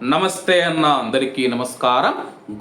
నమస్తే అన్న అందరికీ నమస్కారం.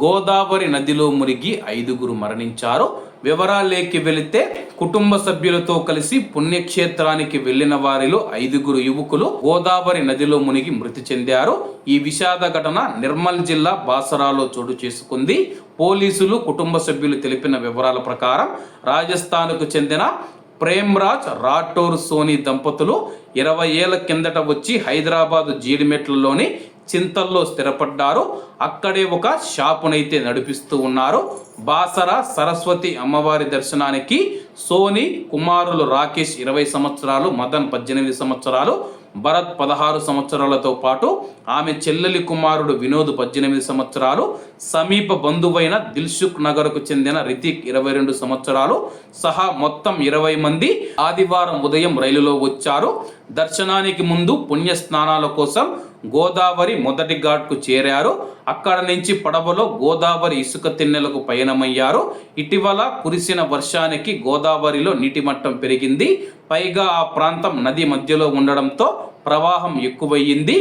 గోదావరి నదిలో మునిగి ఐదుగురు మరణించారు. వివరాలేకి వెళితే కుటుంబ సభ్యులతో కలిసి పుణ్యక్షేత్రానికి వెళ్ళిన వారిలో ఐదుగురు యువకులు గోదావరి నదిలో మునిగి మృతి చెందారు. ఈ విషాద ఘటన నిర్మల్ జిల్లా బాసరాలో చోటు చేసుకుంది. పోలీసులు కుటుంబ సభ్యులు తెలిపిన వివరాల ప్రకారం రాజస్థాన్కు చెందిన ప్రేమ్రాజ్ రాఠోర్ సోని దంపతులు ఇరవై ఏళ్ళ కిందట వచ్చి హైదరాబాద్ జీడిమెట్లలోని చింతల్లో స్థిరపడ్డారు. అక్కడే ఒక షాపునైతే నడిపిస్తూ ఉన్నారు. బాసర సరస్వతి అమ్మవారి దర్శనానికి సోని కుమారులు రాకేష్ ఇరవై సంవత్సరాలు మదన్ పద్దెనిమిది సంవత్సరాలు భరత్ పదహారు సంవత్సరాలతో పాటు ఆమె చెల్లెలి కుమారుడు వినోద్ పద్దెనిమిది సంవత్సరాలు సమీప బంధువైన దిల్సుఖ్ నగర్కు చెందిన రితిక్ ఇరవై రెండు సంవత్సరాలు సహా మొత్తం ఇరవై మంది ఆదివారం ఉదయం రైలులో వచ్చారు. దర్శనానికి ముందు పుణ్య స్నానాల కోసం గోదావరి మొదటి ఘాట్కు చేరారు. అక్కడ నుంచి పడవలో గోదావరి ఇసుక తిన్నెలకు పయనమయ్యారు. ఇటీవల కురిసిన వర్షానికి గోదావరిలో నీటి మట్టం పెరిగింది. పైగా ఆ ప్రాంతం నది మధ్యలో ఉండడంతో ప్రవాహం ఎక్కువయ్యింది.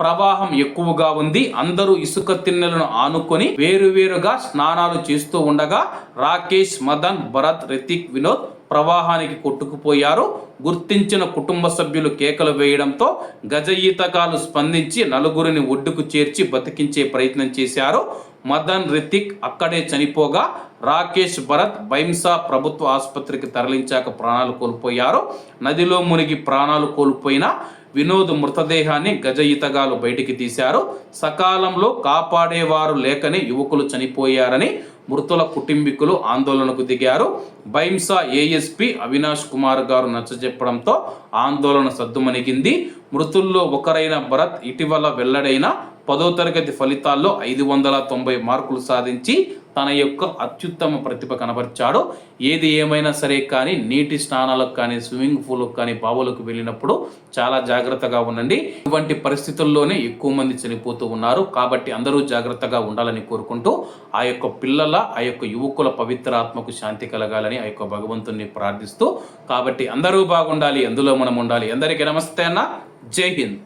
ప్రవాహం ఎక్కువగా ఉంది. అందరూ ఇసుక తిన్నెలను ఆనుకొని వేరువేరుగా స్నానాలు చేస్తూ ఉండగా రాకేష్ మదన్ భరత్ రితిక్ వినోద్ ప్రవాహానికి కొట్టుకుపోయారు. గుర్తించిన కుటుంబ సభ్యులు కేకలు వేయడంతో గజ ఈతగాలు స్పందించి నలుగురిని ఒడ్డుకు చేర్చి బతికించే ప్రయత్నం చేశారు. మదన్ రితిక్ అక్కడే చనిపోగా రాకేష్ భరత్ బైంసా ప్రభుత్వ ఆసుపత్రికి తరలించాక ప్రాణాలు కోల్పోయారు. నదిలో మునిగి ప్రాణాలు కోల్పోయిన వినోద్ మృతదేహాన్ని గజ ఈతగాలు బయటికి తీశారు. సకాలంలో కాపాడేవారు లేకనే యువకులు చనిపోయారని మృతుల కుటుంబీకులు ఆందోళనకు దిగారు. బైంసా ఏఎస్పి అవినాష్ కుమార్ గారు నచ్చజెప్పడంతో ఆందోళన సద్దుమణిగింది. మృతుల్లో ఒకరైన భరత్ ఇటీవల వెల్లడైన పదో తరగతి ఫలితాల్లో ఐదు వందల తొంభై మార్కులు సాధించి తన యొక్క అత్యుత్తమ ప్రతిభ కనబరిచాడో ఏది ఏమైనా సరే కానీ నీటి స్నానాలకు కానీ స్విమ్మింగ్ పూల్కి కానీ బావులకు వెళ్ళినప్పుడు చాలా జాగ్రత్తగా ఉండండి. ఇటువంటి పరిస్థితుల్లోనే ఎక్కువ మంది చనిపోతూ ఉన్నారు. కాబట్టి అందరూ జాగ్రత్తగా ఉండాలని కోరుకుంటూ ఆ యొక్క పిల్లల ఆ యొక్క యువకుల పవిత్ర ఆత్మకు శాంతి కలగాలని ఆ యొక్క భగవంతుని ప్రార్థిస్తూ కాబట్టి అందరూ బాగుండాలి అందులో మనం ఉండాలి. అందరికీ నమస్తే అన్న. జై హింద్.